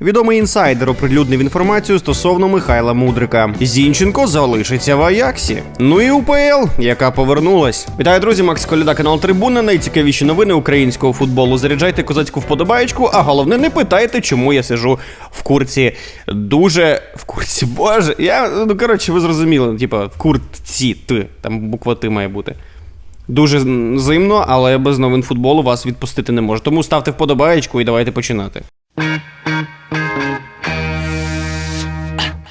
Відомий інсайдер оприлюднив інформацію стосовно Михайла Мудрика. Зінченко залишиться в Аяксі. Ну і УПЛ, яка повернулась. Вітаю, друзі, Макс Коляда, канал Трибуна. Найцікавіші новини українського футболу. Заряджайте козацьку вподобаєчку, а головне, не питайте, чому я сижу в курці. Дуже в курці. Боже, я ну коротше, ви зрозуміли, типа в куртці Т. Там буква Т має бути. Дуже зимно, але без новин футболу вас відпустити не можу. Тому ставте вподобаєчку і давайте починати.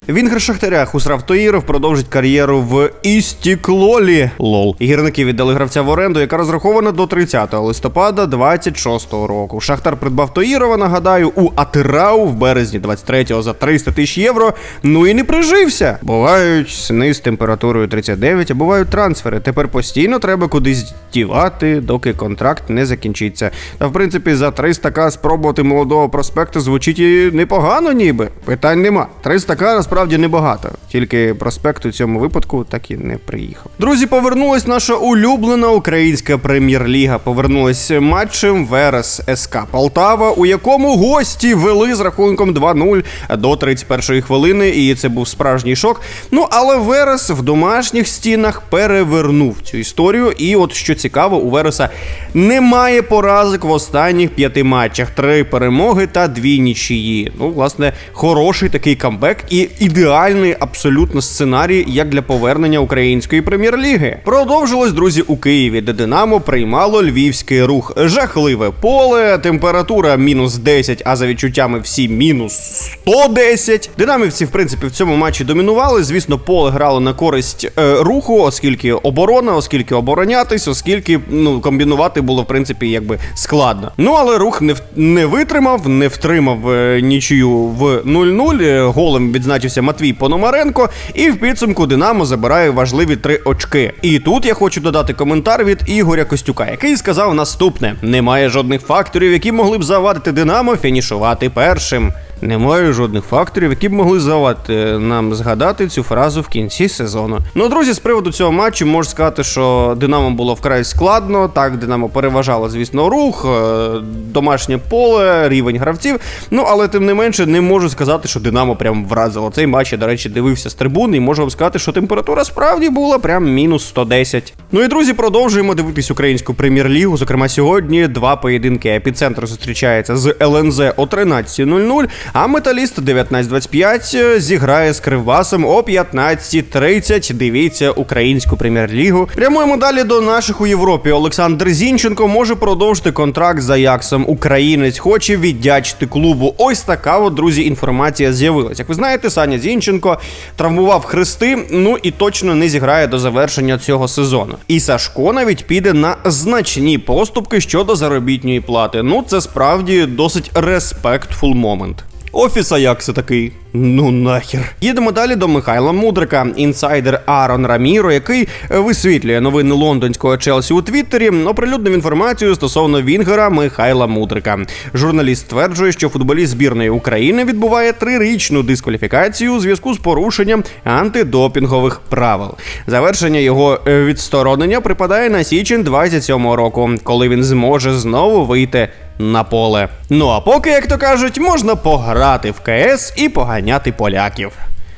Вінгер Шахтаря Хусрав Тоїров продовжить кар'єру в Істіклолі. Лол. Гірники віддали гравця в оренду, яка розрахована до 30 листопада 26-го року. Шахтар придбав Тоїрова, нагадаю, у Атирау в березні 23-го за 300 тисяч євро. Ну і не прижився. Бувають сни з температурою 39, а бувають трансфери. Тепер постійно треба кудись дівати, доки контракт не закінчиться. Та в принципі за 300к спробувати молодого проспекту звучить і непогано, ніби. Питань нема. 300к насправді небагато. Тільки проспект у цьому випадку так і не приїхав. Друзі, повернулась наша улюблена українська прем'єр-ліга. Повернулась матчем Верес СК Полтава, у якому гості вели з рахунком 2-0 до 31-ї хвилини, і це був справжній шок. Ну але Верес в домашніх стінах перевернув цю історію. І от що цікаво, у Вереса немає поразок в останніх п'яти матчах. Три перемоги та дві нічиї. Ну, власне, хороший такий камбек і ідеальний абсолютно сценарій як для повернення української прем'єр-ліги. Продовжилось, друзі, у Києві, де Динамо приймало львівський рух. Жахливе поле, температура мінус 10, а за відчуттями всі мінус 110. Динамівці, в принципі, в цьому матчі домінували. Звісно, поле грало на користь е, руху, оскільки оборона, оскільки оборонятись, оскільки ну комбінувати було в принципі якби складно. Ну але рух не не витримав, не втримав е, нічию в 0-0. Е, Голем відзначився Матвій Пономаренко, і в підсумку Динамо забирає важливі три очки. І тут я хочу додати коментар від Ігоря Костюка, який сказав наступне: немає жодних факторів, які могли б завадити Динамо фінішувати першим. Немає жодних факторів, які б могли завадити нам згадати цю фразу в кінці сезону. Ну, друзі, з приводу цього матчу можу сказати, що Динамо було вкрай складно. Так, Динамо переважало, звісно, рух, е, домашнє поле, рівень гравців. Ну, але тим не менше, не можу сказати, що Динамо прям вразило. Цей матч я, до речі, дивився з трибун, і можу вам сказати, що температура справді була прям мінус 110. Ну і друзі, продовжуємо дивитись українську прем'єр-лігу. Зокрема, сьогодні два поєдинки. Епіцентр зустрічається з ЛНЗ о 13.00, а металіст 19.25 зіграє з Кривбасом о 15.30. Дивіться українську прем'єр-лігу. Прямуємо далі до наших у Європі. Олександр Зінченко може продовжити контракт з Аяксом. Українець хоче віддячити клубу. Ось така от, друзі, інформація з'явилась. Як ви знаєте, Саня Зінченко травмував хрести, ну і точно не зіграє до завершення цього сезону. І Сашко навіть піде на значні поступки щодо заробітної плати. Ну, це справді досить респектфул момент. Офіс Аякса такий. Ну нахер. Їдемо далі до Михайла Мудрика. Інсайдер Арон Раміро, який е, висвітлює новини лондонського Челсі у Твіттері, оприлюднив інформацію стосовно Вінгера Михайла Мудрика. Журналіст стверджує, що футболіст збірної України відбуває трирічну дискваліфікацію у зв'язку з порушенням антидопінгових правил. Завершення його е, відсторонення припадає на січень 27-го року, коли він зможе знову вийти на поле. Ну а поки, як то кажуть, можна пограти в КС і поганяти поляків.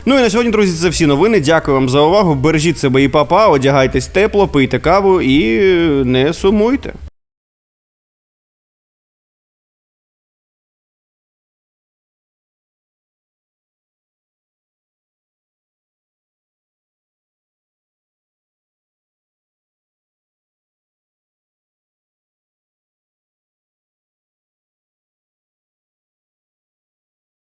Ну і на сьогодні, друзі, це всі новини. Дякую вам за увагу. Бережіть себе і папа, одягайтесь тепло, пийте каву і не сумуйте.